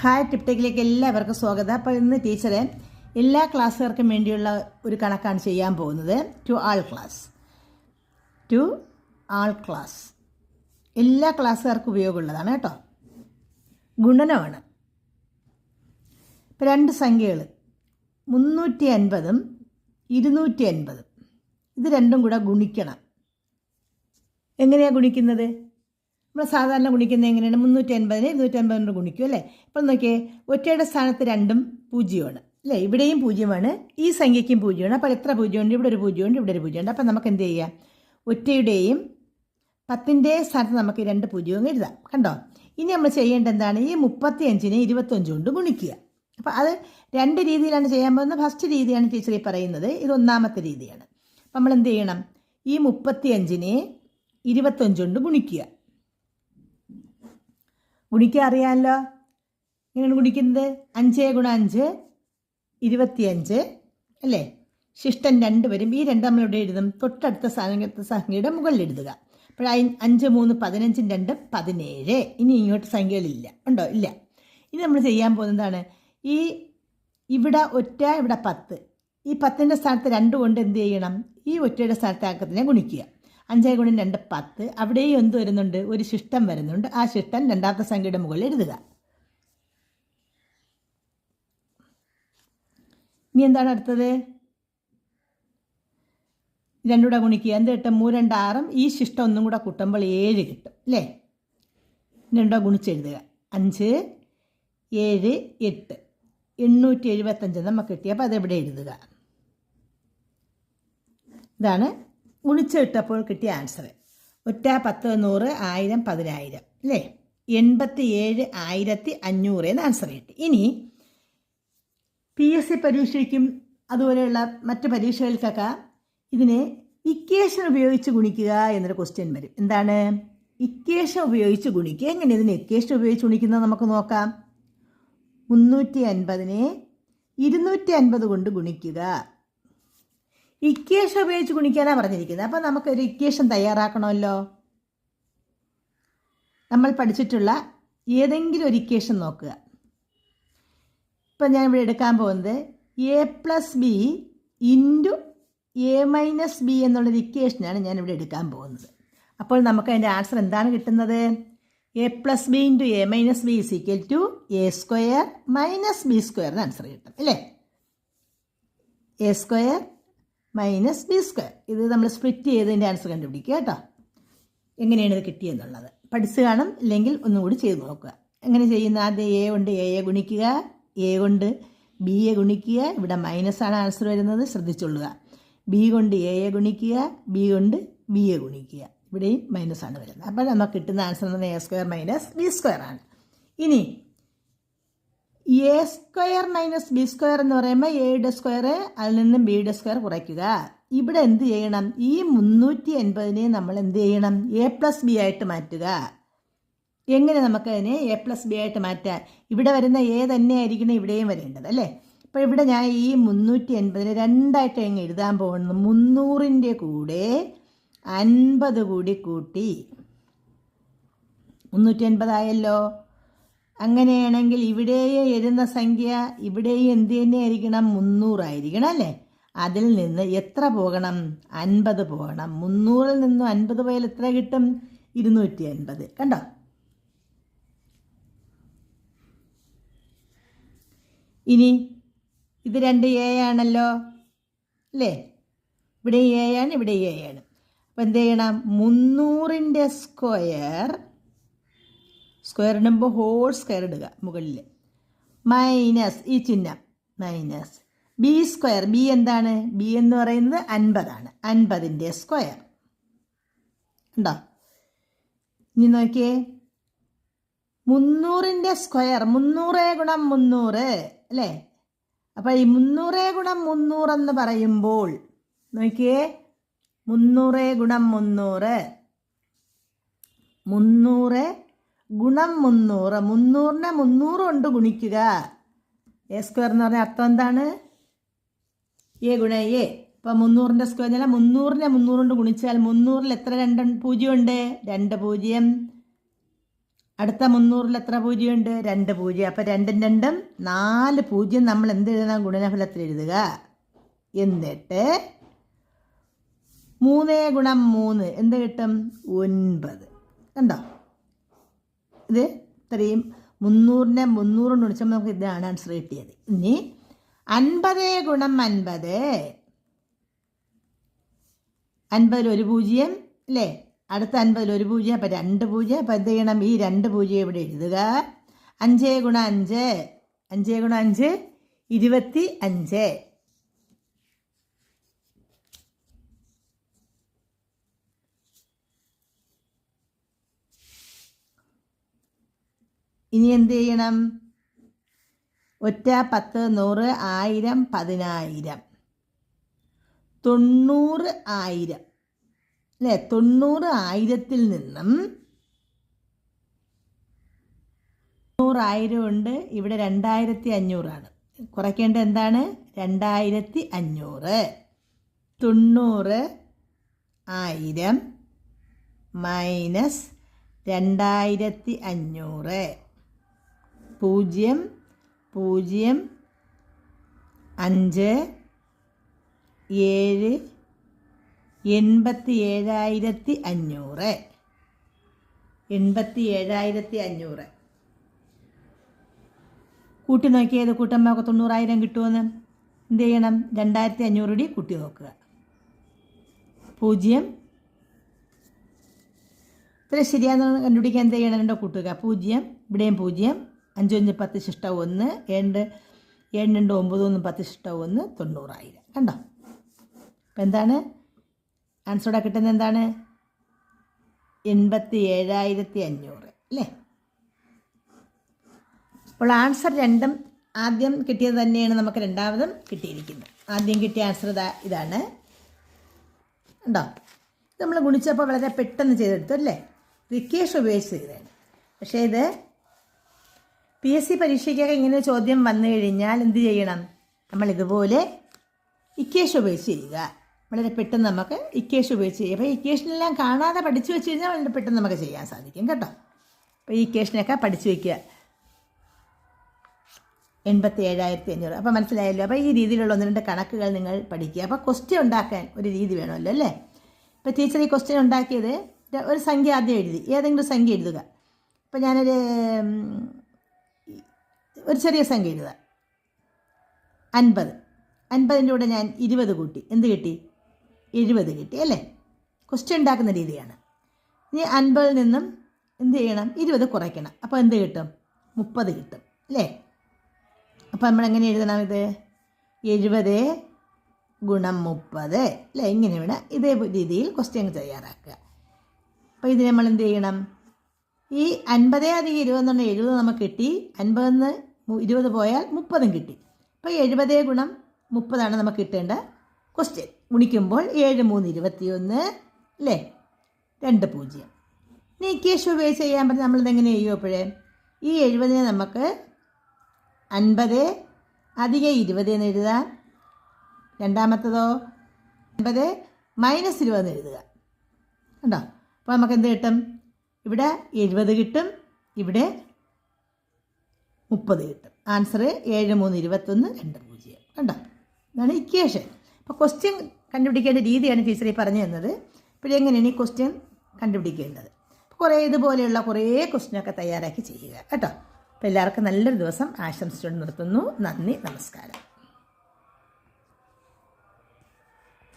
Hi ടിപ്ടെക്കിലേക്ക് എല്ലാവർക്കും സ്വാഗതം. അപ്പോൾ ഇന്ന് ടീച്ചറെ എല്ലാ ക്ലാസ്സുകാർക്കും വേണ്ടിയുള്ള ഒരു കണക്കാണ് ചെയ്യാൻ പോകുന്നത്. To all class to all class എല്ലാ ക്ലാസ്സുകാർക്കും ഉപയോഗമുള്ളതാണ് കേട്ടോ. ഗുണനമാണ്. ഇപ്പം രണ്ട് സംഖ്യകൾ മുന്നൂറ്റി അൻപതും ഇരുന്നൂറ്റി അൻപതും ഇത് രണ്ടും കൂടെ ഗുണിക്കണം. എങ്ങനെയാണ് ഗുണിക്കുന്നത്? നമ്മൾ സാധാരണ ഗുണിക്കുന്നത് എങ്ങനെയാണ്? മുന്നൂറ്റി അൻപതിന് ഇരുന്നൂറ്റി അൻപതിനോട് ഗുണിക്കും അല്ലേ? ഇപ്പം നോക്കിയേ ഒറ്റയുടെ സ്ഥാനത്ത് രണ്ടും പൂജ്യമാണ് അല്ലേ? ഇവിടെയും പൂജ്യമാണ് ഈ സംഖ്യയ്ക്കും പൂജ്യമാണ്. അപ്പോൾ എത്ര പൂജ്യമുണ്ട്? ഇവിടെ ഒരു പൂജ്യമുണ്ട് ഇവിടെ ഒരു പൂജ്യമുണ്ട്. അപ്പം നമുക്ക് എന്ത് ചെയ്യാം? ഒറ്റയുടെയും പത്തിന്റെ സ്ഥാനത്ത് നമുക്ക് രണ്ട് പൂജ്യവും എഴുതാം. കണ്ടോ? ഇനി നമ്മൾ ചെയ്യേണ്ടത് എന്താണ്? ഈ മുപ്പത്തി അഞ്ചിനെ ഇരുപത്തഞ്ച് കൊണ്ട് ഗുണിക്കുക. അപ്പോൾ അത് രണ്ട് രീതിയിലാണ് ചെയ്യാൻ പോകുന്നത്. ഫസ്റ്റ് രീതിയാണ് ടീച്ചർ ഈ പറയുന്നത്. ഇത് ഒന്നാമത്തെ രീതിയാണ്. അപ്പം നമ്മൾ എന്ത് ചെയ്യണം? ഈ മുപ്പത്തി അഞ്ചിനെ ഇരുപത്തഞ്ച് കൊണ്ട് ഗുണിക്കുക. ഗുണിക്കാൻ അറിയാമല്ലോ എങ്ങനെയാണ് ഗുണിക്കുന്നത്? അഞ്ച് ഗുണം അഞ്ച് ഇരുപത്തിയഞ്ച് അല്ലേ? ശിഷ്ടൻ രണ്ട് വരും. ഈ രണ്ട് നമ്മൾ എഴുതും. തൊട്ടടുത്ത സംഖ്യത്തെ സംഖ്യയുടെ മുകളിൽ എഴുതുക. അപ്പോൾ അഞ്ച് മൂന്ന് പതിനഞ്ചും രണ്ട് പതിനേഴ്. ഇനി ഇങ്ങോട്ട് സംഖ്യകളില്ല. ഉണ്ടോ? ഇല്ല. ഇനി നമ്മൾ ചെയ്യാൻ പോകുന്നതാണ് ഈ ഇവിടെ ഒറ്റ ഇവിടെ പത്ത്. ഈ പത്തിന്റെ സ്ഥാനത്ത് രണ്ട് കൊണ്ട് എന്ത് ചെയ്യണം? ഈ ഒറ്റയുടെ സ്ഥാനത്ത് അക്കത്തിനെ ഗുണിക്കുക. അഞ്ചേ ഗുണം രണ്ട് പത്ത്. അവിടെയും എന്ത് വരുന്നുണ്ട്? ഒരു ശിഷ്ടം വരുന്നുണ്ട്. ആ ശിഷ്ടം രണ്ടാമത്തെ സംഖ്യയുടെ മുകളിൽ എഴുതുക. ഇനി എന്താണ് അടുത്തത്? രണ്ടുകൂടെ ഗുണിക്കുക. എന്ത് കിട്ടും? മൂരണ്ട് ആറും. ഈ ശിഷ്ടം ഒന്നും കൂടെ കൂട്ടുമ്പോൾ ഏഴ് കിട്ടും. അല്ലേ? രണ്ടോ ഗുണിച്ചെഴുതുക അഞ്ച് ഏഴ് എട്ട്. എണ്ണൂറ്റി എഴുപത്തഞ്ച് നമുക്ക് കിട്ടി. അപ്പോൾ അതെവിടെ എഴുതുക? ഇതാണ് ഗുണിച്ചിട്ടപ്പോൾ കിട്ടിയ ആൻസർ ഒറ്റ പത്ത് നൂറ് ആയിരം പതിനായിരം അല്ലേ എൺപത്തി ഏഴ് ആയിരത്തി അഞ്ഞൂറ് എന്ന് ആൻസർ കിട്ടി. ഇനി പി എസ് സി പരീക്ഷയ്ക്കും അതുപോലെയുള്ള മറ്റ് പരീക്ഷകൾക്കൊക്കെ ഇതിനെ ഇക്വേഷൻ ഉപയോഗിച്ച് ഗുണിക്കുക എന്നൊരു ക്വസ്റ്റ്യൻ വരും. എന്താണ്? ഇക്വേഷൻ ഉപയോഗിച്ച് ഗുണിക്കുക എങ്ങനെ ഇതിന് ഇക്വേഷൻ ഉപയോഗിച്ച് ഗുണിക്കുന്നത് നമുക്ക് നോക്കാം. മുന്നൂറ്റി അൻപതിനെ ഇരുന്നൂറ്റി അൻപത് കൊണ്ട് ഗുണിക്കുക. ഇക്വേഷൻ ഉപയോഗിച്ച് ഗുണിക്കാനാണ് പറഞ്ഞിരിക്കുന്നത്. അപ്പോൾ നമുക്കൊരു ഇക്വേഷൻ തയ്യാറാക്കണമല്ലോ. നമ്മൾ പഠിച്ചിട്ടുള്ള ഏതെങ്കിലും ഒരു ഇക്വേഷൻ നോക്കുക. ഇപ്പം ഞാൻ ഇവിടെ എടുക്കാൻ പോകുന്നത് A plus B into A minus B എന്നുള്ളൊരു ഇക്വേഷനാണ് ഞാൻ ഇവിടെ എടുക്കാൻ പോകുന്നത്. അപ്പോൾ നമുക്ക് അതിന്റെ ആൻസർ എന്താണ് കിട്ടുന്നത്? A plus B into A minus B is equal to A square minus B സ്ക്വയറിന് ആൻസർ കിട്ടും അല്ലേ? A square minus B square. ഇത് നമ്മൾ സ്പ്ലിറ്റ് ചെയ്തതിന്റെ ആൻസർ കണ്ടുപിടിക്കുക കേട്ടോ. എങ്ങനെയാണ് ഇത് കിട്ടിയെന്നുള്ളത്? പഠിച്ചു കാണും ഇല്ലെങ്കിൽ ഒന്നുകൂടി ചെയ്ത് നോക്കുക. എങ്ങനെ ചെയ്യുന്ന? ആദ്യം എ കൊണ്ട് എയെ ഗുണിക്കുക. എ കൊണ്ട് ബിയെ ഗുണിക്കുക. ഇവിടെ മൈനസ് ആണ് ആൻസർ വരുന്നത്. ശ്രദ്ധിച്ചുകൊള്ളുക ബി കൊണ്ട് എയെ ഗുണിക്കുക. ബി കൊണ്ട് ബിയെ ഗുണിക്കുക. ഇവിടെയും മൈനസ് ആണ് വരുന്നത്. അപ്പോൾ നമുക്ക് കിട്ടുന്ന ആൻസർ എന്ന് പറഞ്ഞാൽ A square minus B square ആണ്. ഇനി A square minus B square എന്ന് പറയുമ്പോൾ എയുടെ സ്ക്വയർ അതിൽ നിന്നും ബിയുടെ സ്ക്വയർ കുറയ്ക്കുക. ഇവിടെ എന്ത് ചെയ്യണം? ഈ മുന്നൂറ്റി എൺപതിനെ നമ്മൾ എന്ത് ചെയ്യണം? എ പ്ലസ് ബി ആയിട്ട് മാറ്റുക. എങ്ങനെ നമുക്കതിനെ എ പ്ലസ് ബി ആയിട്ട് മാറ്റാം? ഇവിടെ വരുന്ന എ തന്നെ ആയിരിക്കണം ഇവിടെയും വരേണ്ടത് അല്ലേ? അപ്പോൾ ഇവിടെ ഞാൻ ഈ മുന്നൂറ്റി എൺപതിനെ രണ്ടായിട്ട് എങ്ങനെ എഴുതാൻ പോകുന്നു. മുന്നൂറിന്റെ കൂടെ അൻപത് കൂടി കൂട്ടി. മുന്നൂറ്റി എൺപതായല്ലോ അങ്ങനെയാണെങ്കിൽ ഇവിടെ എഴുന്ന സംഖ്യ ഇവിടെയും എന്ത് തന്നെ ആയിരിക്കണം മുന്നൂറായിരിക്കണം അല്ലേ? അതിൽ നിന്ന് എത്ര പോകണം? അൻപത് പോകണം. മുന്നൂറിൽ നിന്നും അൻപത് പോയാൽ എത്ര കിട്ടും? ഇരുന്നൂറ്റി അൻപത് കണ്ടോ? ഇനി ഇത് രണ്ട് എ ആണല്ലോ അല്ലേ? ഇവിടെ എ ആണ് ഇവിടെ എ ആണ്. അപ്പോൾ എന്ത് ചെയ്യണം? മുന്നൂറിന്റെ സ്ക്വയർ സ്ക്വയർ ഇടുമ്പോൾ ഹോൾ സ്ക്വയർ ഇടുക മുകളിൽ മൈനസ് ഈ ചിഹ്നം. മൈനസ് ബി സ്ക്വയർ ബി എന്താണ്? ബി എന്ന് പറയുന്നത് അൻപതാണ്. അൻപതിന്റെ സ്ക്വയർ ഉണ്ടോ ഇനി നോക്കിയേ. മുന്നൂറിന്റെ സ്ക്വയർ മുന്നൂറ് ഗുണം മുന്നൂറ്. അല്ലേ? അപ്പോൾ ഈ മുന്നൂറ് ഗുണം മുന്നൂറെന്ന് പറയുമ്പോൾ നോക്കിയേ. മുന്നൂറ് ഗുണം മുന്നൂറ്. മുന്നൂറ് ഗുണം മുന്നൂറ്. മുന്നൂറിനെ മുന്നൂറ് കൊണ്ട് ഗുണിക്കുക. എ സ്ക്വയർ എന്ന് പറഞ്ഞാൽ അർത്ഥം എന്താണ്? എ ഗുണ എ ഇപ്പം മുന്നൂറിന്റെ സ്ക്വയർ എന്നാൽ മുന്നൂറിനെ മുന്നൂറ് കൊണ്ട് ഗുണിച്ചാൽ മുന്നൂറിൽ എത്ര രണ്ട് പൂജ്യം ഉണ്ട് രണ്ട് പൂജ്യം. അടുത്ത മുന്നൂറിൽ എത്ര പൂജ്യം ഉണ്ട് രണ്ട് പൂജ്യം. അപ്പം രണ്ടും രണ്ടും നാല് പൂജ്യം നമ്മൾ എന്ത് എഴുതണം ഗുണനഫലത്തിൽ എഴുതുക. എന്നിട്ട് മൂന്ന് ഗുണം മൂന്ന്. എന്ത് കിട്ടും? ഒൻപത്. കണ്ടോ? ഇത് ഇത്രയും മുന്നൂറിനെ മുന്നൂറ് ഗുണിച്ചപ്പോൾ നമുക്ക് ഇതാണ് ആൻസർ കിട്ടിയത്. ഇനി അൻപത് ഗുണം അൻപത്. അൻപതിൽ ഒരു പൂജ്യം അല്ലേ? അടുത്ത അൻപതിൽ ഒരു പൂജ്യം അപ്പം രണ്ട് പൂജ്യം അപ്പം എന്ത് ചെയ്യണം? ഈ രണ്ട് പൂജ്യം ഇവിടെ എഴുതുക. അഞ്ച് ഗുണം അഞ്ച് അഞ്ച് ഗുണം അഞ്ച് ഇരുപത്തി അഞ്ച്. ഇനി എന്ത് ചെയ്യണം? ഒറ്റ പത്ത് നൂറ് ആയിരം പതിനായിരം. തൊണ്ണൂറ് ആയിരം. അല്ലേ? തൊണ്ണൂറ് ആയിരത്തിൽ നിന്നും തൊണ്ണൂറായിരം ഉണ്ട്. ഇവിടെ രണ്ടായിരത്തി അഞ്ഞൂറാണ്. കുറയ്ക്കേണ്ടത് എന്താണ്? രണ്ടായിരത്തി അഞ്ഞൂറ്. തൊണ്ണൂറ് ആയിരം മൈനസ് രണ്ടായിരത്തി അഞ്ഞൂറ്. പൂജ്യം പൂജ്യം അഞ്ച് ഏഴ് എൺപത്തി ഏഴായിരത്തി അഞ്ഞൂറ്. എൺപത്തി ഏഴായിരത്തി അഞ്ഞൂറ്. കൂട്ടി നോക്കിയത് കൂട്ടമ്മക്ക് തൊണ്ണൂറായിരം കിട്ടുമെന്ന് എന്ത് ചെയ്യണം? രണ്ടായിരത്തി അഞ്ഞൂറ് കൂടി കൂട്ടി നോക്കുക. പൂജ്യം. ഇത്ര ശരിയാണെന്ന് കണ്ടുപിടിക്കാൻ എന്ത് ചെയ്യണം? രണ്ടോ കൂട്ടുക. പൂജ്യം ഇവിടെയും പൂജ്യം. അഞ്ച് അഞ്ച് പത്ത് ശിഷ്ട ഒന്ന് ഏണ്ട് ഏഴ് ഒമ്പത് ഒന്ന് പത്ത് ശിഷ്ട ഒന്ന് തൊണ്ണൂറായിരം. കണ്ടോ? അപ്പം എന്താണ്? ആൻസറോടെ കിട്ടുന്നത് എന്താണ്? എൺപത്തി ഏഴായിരത്തി അഞ്ഞൂറ് അല്ലേ? അപ്പോൾ ആൻസർ രണ്ടും ആദ്യം കിട്ടിയത് തന്നെയാണ് നമുക്ക് രണ്ടാമതും കിട്ടിയിരിക്കുന്നത്. ആദ്യം കിട്ടിയ ആൻസർ ഇതാ ഇതാണ്. ഉണ്ടോ നമ്മൾ ഗുണിച്ചപ്പോൾ വളരെ പെട്ടെന്ന് ചെയ്തെടുത്തു അല്ലേ? റിക്കേഷ് ഉപയോഗിച്ച് ചെയ്തതാണ്. പക്ഷേ ഇത് പി എസ് സി പരീക്ഷയ്ക്കൊക്കെ ഇങ്ങനെ ചോദ്യം വന്നു കഴിഞ്ഞാൽ എന്ത് ചെയ്യണം? നമ്മൾ ഇതുപോലെ ഇക്കേഷ് ഉപയോഗിച്ച് ചെയ്യുക. വളരെ പെട്ടെന്ന് നമുക്ക് ഇക്കേഷ് ഉപയോഗിച്ച് ചെയ്യുക. അപ്പോൾ ഇക്കേഷനെല്ലാം കാണാതെ പഠിച്ചു വെച്ച് കഴിഞ്ഞാൽ വളരെ പെട്ടെന്ന് നമുക്ക് ചെയ്യാൻ സാധിക്കും കേട്ടോ. അപ്പോൾ ഈ ഇക്കേഷനൊക്കെ പഠിച്ചു വയ്ക്കുക എൺപത്തി ഏഴായിരത്തി അഞ്ഞൂറ് അപ്പോൾ മനസ്സിലായല്ലോ? അപ്പോൾ ഈ രീതിയിലുള്ള ഒന്ന് രണ്ട് കണക്കുകൾ നിങ്ങൾ പഠിക്കുക. അപ്പോൾ ക്വസ്റ്റ്യൻ ഉണ്ടാക്കാൻ ഒരു രീതി വേണമല്ലോ അല്ലേ? ഇപ്പോൾ ടീച്ചർ ഈ ക്വസ്റ്റ്യൻ ഉണ്ടാക്കിയത് ഒരു സംഖ്യ ആദ്യം എഴുതി. ഏതെങ്കിലും സംഖ്യ എഴുതുക. ഇപ്പോൾ ഞാനൊരു ഒരു ചെറിയ സംഖ്യ എഴുതുക അൻപത്. അൻപതിന്റെ കൂടെ ഞാൻ ഇരുപത് കൂട്ടി. എന്ത് കിട്ടി? എഴുപത് കിട്ടി അല്ലേ? ക്വസ്റ്റ്യൻ ഉണ്ടാക്കുന്ന രീതിയാണ്. ഇനി അൻപതിൽ നിന്നും എന്ത് ചെയ്യണം? ഇരുപത് കുറയ്ക്കണം. അപ്പോൾ എന്ത് കിട്ടും? മുപ്പത് കിട്ടും അല്ലേ? അപ്പോൾ നമ്മൾ എങ്ങനെ എഴുതണം ഇത്? എഴുപത് ഗുണം മുപ്പത് അല്ലേ? ഇങ്ങനെ വേണം ഇതേ രീതിയിൽ ക്വസ്റ്റ്യൻ തയ്യാറാക്കുക. അപ്പോൾ ഇത് നമ്മൾ എന്ത് ചെയ്യണം? ഈ അൻപതേ അധികം ഇരുപത് എന്ന് പറഞ്ഞാൽ എഴുപത് നമുക്ക് കിട്ടി. അൻപതെന്ന് ഇരുപത് പോയാൽ മുപ്പതും കിട്ടി. അപ്പോൾ എഴുപതേ ഗുണം മുപ്പതാണ് നമുക്ക് കിട്ടേണ്ട ക്വസ്റ്റ്യൻ ഗുണിക്കുമ്പോൾ ഏഴ് മൂന്ന് ഇരുപത്തിയൊന്ന് അല്ലേ രണ്ട് പൂജ്യം. ഇനി ഇക്വേഷൻ ഉപയോഗിച്ച് ചെയ്യാൻ പറ്റും നമ്മളിതെങ്ങനെ ചെയ്യും അപ്പോഴേ? ഈ എഴുപതിനെ നമുക്ക് അൻപത് അധികം ഇരുപത് എന്ന് എഴുതാം രണ്ടാമത്തതോ? അൻപത് മൈനസ് ഇരുപത് എന്ന് എഴുതുക. കണ്ടോ? അപ്പോൾ നമുക്ക് എന്ത് കിട്ടും? ഇവിടെ എഴുപത് കിട്ടും ഇവിടെ മുപ്പത് കിട്ടും. ആൻസർ ഏഴ് മൂന്ന് ഇരുപത്തൊന്ന് രണ്ട് പൂജ്യം. കണ്ടോ? ഇതാണ് ഇക്വേഷൻ അപ്പോൾ ക്വസ്റ്റ്യൻ കണ്ടുപിടിക്കേണ്ട രീതിയാണ് ടീച്ചർ ഈ പറഞ്ഞു തന്നത്. ഇപ്പോൾ എങ്ങനെയാണ് ഈ ക്വസ്റ്റ്യൻ കണ്ടുപിടിക്കേണ്ടത്? കുറേ ഇതുപോലെയുള്ള കുറേ ക്വസ്റ്റ്യനൊക്കെ തയ്യാറാക്കി ചെയ്യുക. കേട്ടോ? അപ്പോൾ എല്ലാവർക്കും നല്ലൊരു ദിവസം ആശംസിച്ചുകൊണ്ട് നിർത്തുന്നു. നന്ദി നമസ്കാരം.